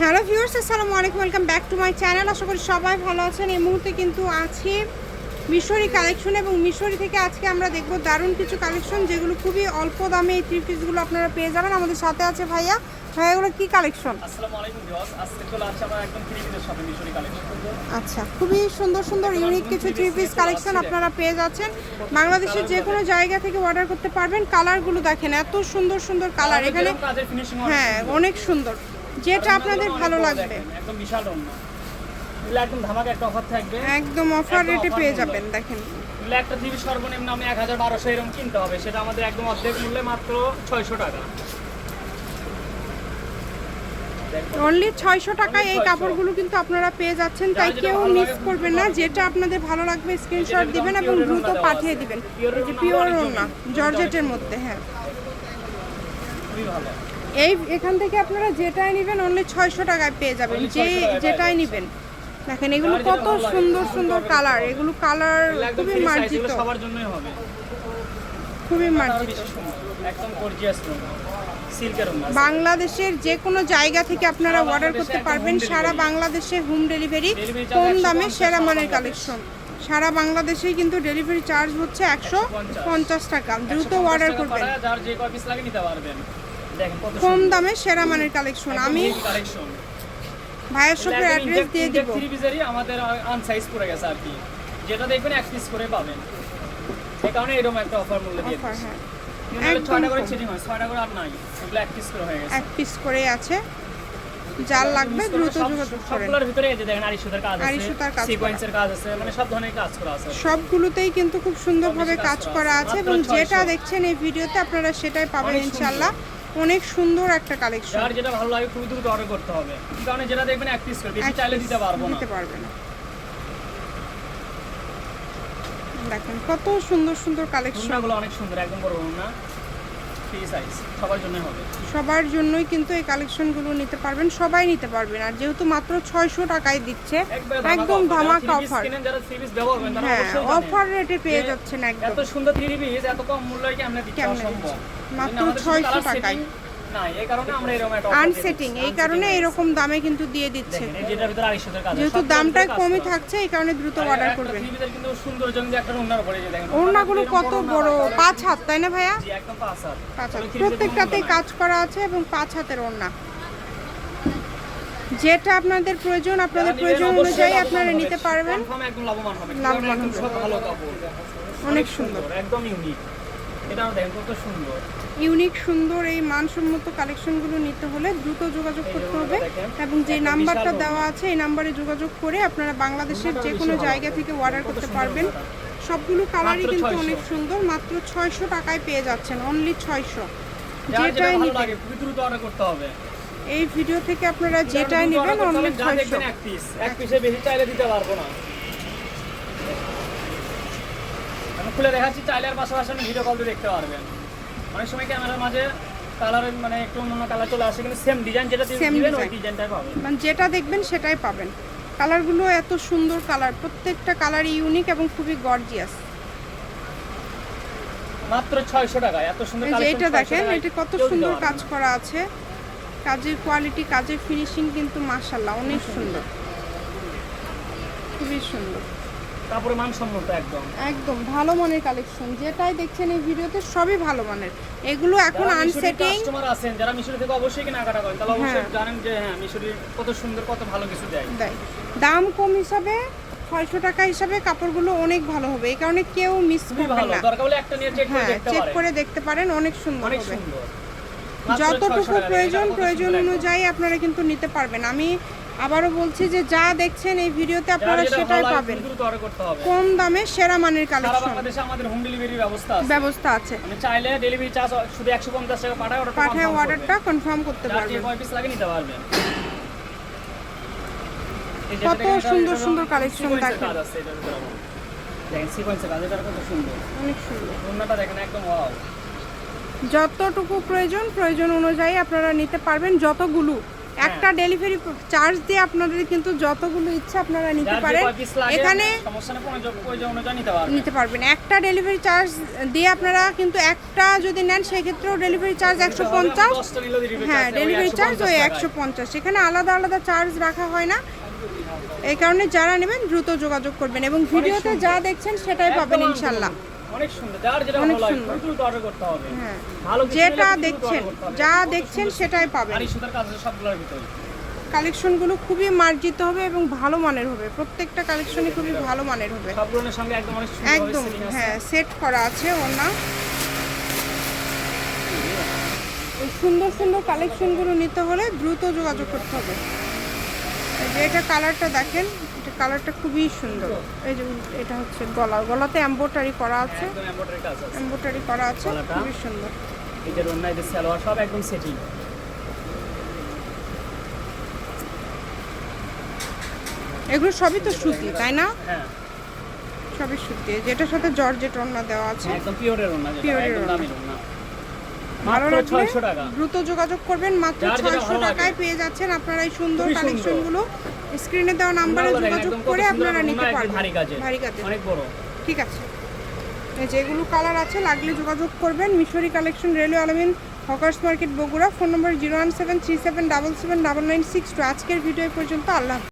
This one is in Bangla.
হ্যালো ভিউয়ার্স আসসালামু আলাইকুম welcome back to my channel. আশা করি সবাই ভালো আছেন। এই মুহূর্তে কিন্তু আছি মিশরি কালেকশন এবং মিশরি থেকে আজকে আমরা দেখব দারুণ কিছু কালেকশন যেগুলো খুবই অল্প দামে এই থ্রি পিসগুলো আপনারা পেয়ে যাবেন। আমাদের সাথে আছে ভাইয়া। ভাইয়া এগুলো কী কালেকশন? আচ্ছা খুবই সুন্দর সুন্দর ইউনিক কিছু থ্রি পিস কালেকশন আপনারা পেয়ে যাচ্ছেন। বাংলাদেশের যে কোনো জায়গা থেকে অর্ডার করতে পারবেন। কালারগুলো দেখেন এত সুন্দর সুন্দর কালার এখানে হ্যাঁ অনেক সুন্দর। যেটা আপনাদের ভালো লাগবে। একদম বিশাল এগুলো একদম ধামাকা একটা অফার থাকবে। একদম অফার রেটে পেয়ে যাবেন দেখেন। এগুলো একটা পিস সর্বনিম্ন আমি এক হাজার বারোশো এরকম কিনতে হবে। সেটা আমাদের একদম অর্ধেক মূল্যে মাত্র ছয়শো টাকা। অনলি ছয়শো টাকায় এই কাপড়গুলো কিন্তু আপনারা পেয়ে যাচ্ছেন তাই কেউ মিস করবেন না। যেটা আপনাদের ভালো লাগবে স্ক্রিনশট দিবেন এবং দ্রুত পাঠিয়ে দিবেন। এই যে পিওর ওড়না জর্জেটের মধ্যে হ্যাঁ। খুবই ভালো। এই এখান থেকে আপনারা যেটাই নেবেন অনলি ছয়শো টাকায় পেয়ে যাবেন। যে যেটাই নেবেন। দেখেন এগুলো কত সুন্দর সুন্দর কালার এগুলো কালার খুবই মার্জিত। সবার জন্যই হবে। খুবই মার্জিত। একদম গর্জিয়াস বাংলাদেশের যে কোনো জায়গা থেকে আপনারা অর্ডার করতে পারবেন। সারা বাংলাদেশে হোম ডেলিভারি কম দামে সেরা মানের কালেকশন সারা বাংলাদেশেই কিন্তু ডেলিভারি চার্জ হচ্ছে একশো পঞ্চাশ। টাকা। দ্রুত অর্ডার করবেন। কম দামে সেরা মানের কালেকশন আমি কালেকশন ভাইয়ের শপের অ্যাড্রেস দিয়ে দিব। থ্রি পিসেরই আমাদের আনসাইজ পড়ে গেছে আর কি। যেটা দেখবেন এক পিস করে পাবেন। এই কারণে এরকম একটা অফার মূল্য দিয়ে অফার। হ্যাঁ। ছয়টা করে। হয়। ছয়টা করে আর নাই। এগুলো এক পিস করে হয়ে গেছে। এক পিস করে আছে। যার লাগবে দ্রুত যোগাযোগ করেন। সবগুলোর ভিতরে এই যে দেখেন আড়ি সুতার কাজ আছে সুতার কাজ সিকোয়েন্সের কাজ আছে মানে সব ধরনের কাজ করা আছে। সবগুলোতেই কিন্তু খুব সুন্দরভাবে কাজ করা আছে। এবং যেটা দেখছেন এই ভিডিওতে আপনারা সেটাই পাবেন। ইনশাল্লাহ অনেক সুন্দর একটা কালেকশন আর যেটা ভালো লাগে খুবই দ্রুত অর্ডার করতে হবে। কারণ যেটা দেখবেন এক পিস করে বেশি চাইলে দিতে পারব না। দিতে পারবে না। দেখেন কত সুন্দর সুন্দর কালেকশনগুলো অনেক সুন্দর একদম বড় না ফ্রি সাইজ সবার জন্য হবে। সবার জন্যই কিন্তু এই কালেকশনগুলো নিতে পারবেন সবাই নিতে পারবেন। আর যেহেতু মাত্র ছয়শো টাকায় দিচ্ছে একদম ধামাকা অফার হ্যাঁ অফার রেটে পেয়ে যাচ্ছেন একদম। এত সুন্দর থ্রি পিস এত কম মূল্যে কি আমরা দিচ্ছি কেমনে? মাত্র কিন্তু আমাদের শুধু 600 colour টাকায়। আনসেটিং এই কারণে এরকম দামে কিন্তু দিয়ে দিচ্ছে। যেহেতু দামটা কমই থাকছে এই কারণে দ্রুত অর্ডার করবেন ওড়নাগুলো কত বড় পাঁচ হাত তাই না ভাইয়া? পাঁচ হাত। প্রত্যেকটাতেই কাজ করা আছে এবং পাঁচ হাতের ওড়না। যেটা আপনাদের প্রয়োজন আপনাদের প্রয়োজন অনুযায়ী আপনারা নিতে পারবেন। লাভবান হবে। অনেক সুন্দর। একদম ইউনিক এটাও দেখেন কত সুন্দর। ইউনিক সুন্দর এই মানসম্মত কালেকশনগুলো নিতে হলে দ্রুত যোগাযোগ করতে হবে। এবং যে নাম্বারটা দেওয়া আছে এই নাম্বারে যোগাযোগ করে আপনারা বাংলাদেশের যে কোনো জায়গা থেকে অর্ডার করতে পারবেন। সবগুলো কালারই কিন্তু অনেক সুন্দর মাত্র ছয়শো টাকায় পেয়ে যাচ্ছেন অনলি ছয়শো। যেটাই দ্রুত অর্ডার করতে হবে। এই ভিডিও থেকে আপনারা যেটাই নেবেন অনলি ছয়শো। এক পিস এক পিসে বেশি চাইলে দিতে পারব না আমি খুলে দেখাচ্ছি চাইলে আর পাশাপাশি আপনি ভিডিও কল দেখতে পারবেন। অনেক সময় ক্যামেরার মাঝে কালারের মানে একটু অন্য কালার চলে আসে কিন্তু সেম ডিজাইন যেটা দিবেন ওই ডিজাইনটাই পাবেন। মানে যেটা দেখবেন সেটাই পাবেন। কালারগুলো এত সুন্দর কালার প্রত্যেকটা কালারই ইউনিক এবং খুবই গর্জিয়াস মাত্র ছয়শো টাকা এত সুন্দর যে এটা দেখেন এটা কত সুন্দর কাজ করা আছে। কাজের কোয়ালিটি কাজের ফিনিশিং কিন্তু মাশাল্লাহ অনেক সুন্দর। খুবই সুন্দর। কাপড়ের মানসম্মত একদম। একদম ভালো মানের কালেকশন যেটাই দেখছেন এই ভিডিওতে সবই ভালো মানের। এগুলো এখন আনসেটিং কাস্টমার আছেন যারা মিশরি থেকে অবশ্যই কেনাকাটা করেন তাহলে অবশ্যই হ্যাঁ। জানেন যে হ্যাঁ মিশরি কত সুন্দর কত ভালো কিছু দেয়। দাম কম হিসাবে ছয়শো টাকা হিসাবে কাপড়গুলো অনেক ভালো হবে। এই কারণে কেউ মিস করবে না। চেক করে হ্যাঁ দেখতে চেক পারেন। করে দেখতে পারেন অনেক সুন্দর অনেক হবে। সুন্দর। যতটুকু প্রয়োজন প্রয়োজন অনুযায়ী আপনারা কিন্তু নিতে পারবেন। আমি আবারও বলছি যে যা দেখছেন এই ভিডিওতে আপনারা সেটাই পাবেন। কম দামে সেরা মানের কালেকশন বাংলাদেশে আমাদের হোম ডেলিভারির ব্যবস্থা আছে। ব্যবস্থা আছে। মানে চাইলে ডেলিভারি চার্জ শুধু একশো পঞ্চাশ টাকা পাঠায় অর্ডার পাঠায় অর্ডারটা কনফার্ম করতে পারবেন। কয় পিস লাগে নিতে পারবেন কত সুন্দর সুন্দর এর দেখেন। কাজ আছে এটার ভিতরে আবার। দেখেন সিকোয়েন্সের কাজ এটা কত সুন্দর। অনেক সুন্দর। ওড়নাটা দেখেন একদম ওয়াও যতটুকু প্রয়োজন প্রয়োজন অনুযায়ী আপনারা নিতে পারবেন যতগুলো একটা ডেলিভারি চার্জ দিয়ে আপনাদের কিন্তু যতগুলো ইচ্ছা আপনারা নিতে পারেন। এখানে নিতে পারবেন। একটা ডেলিভারি চার্জ দিয়ে আপনারা কিন্তু একটা যদি নেন সেক্ষেত্রেও ডেলিভারি চার্জ একশো পঞ্চাশ। হ্যাঁ ডেলিভারি চার্জ ওই একশো পঞ্চাশ। এখানে আলাদা আলাদা চার্জ রাখা হয় না। এই কারণে যারা নেবেন দ্রুত যোগাযোগ করবেন এবং ভিডিওতে যা দেখছেন সেটাই পাবেন ইনশাল্লাহ। অনেক সুন্দর। যার যেটা ভালো লাগে দ্রুত অর্ডার করতে হবে। হ্যাঁ। ভালো যেটা দেখছেন। যা দেখছেন সেটাই পাবেন। আড়ি সুতার কাজ সবগুলোর ভিতরে। কালেকশনগুলো খুবই মার্জিত হবে এবং ভালো মানের হবে। প্রত্যেকটা কালেকশনই খুবই ভালো মানের হবে। সবগুলোর সঙ্গে একদম অনেক সুন্দর একদম হ্যাঁ সেট করা আছে ওনা সুন্দর সুন্দর কালেকশনগুলো নিতে হলে দ্রুত যোগাযোগ করতে হবে। যে এটা কালারটা দেখেন এটা কালারটা খুবই সুন্দর। এই যে এটা হচ্ছে গলা গলাতে এম্বোটারি করা আছে। এম্বোটারি করা আছে খুবই সুন্দর। এদের অন্য এদের সালোয়ার সব একদম সেটিং। এগুলো সবই তো সুতি তাই না? হ্যাঁ। সবই সুতি। যেটার সাথে জর্জেট ওড়না দেওয়া আছে। একদম পিওরের যেটা Pure ওড়না। ভালো লাগলে দ্রুত যোগাযোগ করবেন মাত্র ছয়শো টাকায় পেয়ে যাচ্ছেন আপনারা এই সুন্দর। কালেকশনগুলো স্ক্রিনে দেওয়া নাম্বারে যোগাযোগ করে আপনারা নিতে পারবেন। ভারী কাজের অনেক বড়। ঠিক আছে। যেগুলো কালার আছে লাগলে যোগাযোগ করবেন। Mishri collection railway Alamin hawkers market Bogura. Phone number zero one seven three seven double seven double nine six two আজকের ভিডিও পর্যন্ত। আল্লাহ।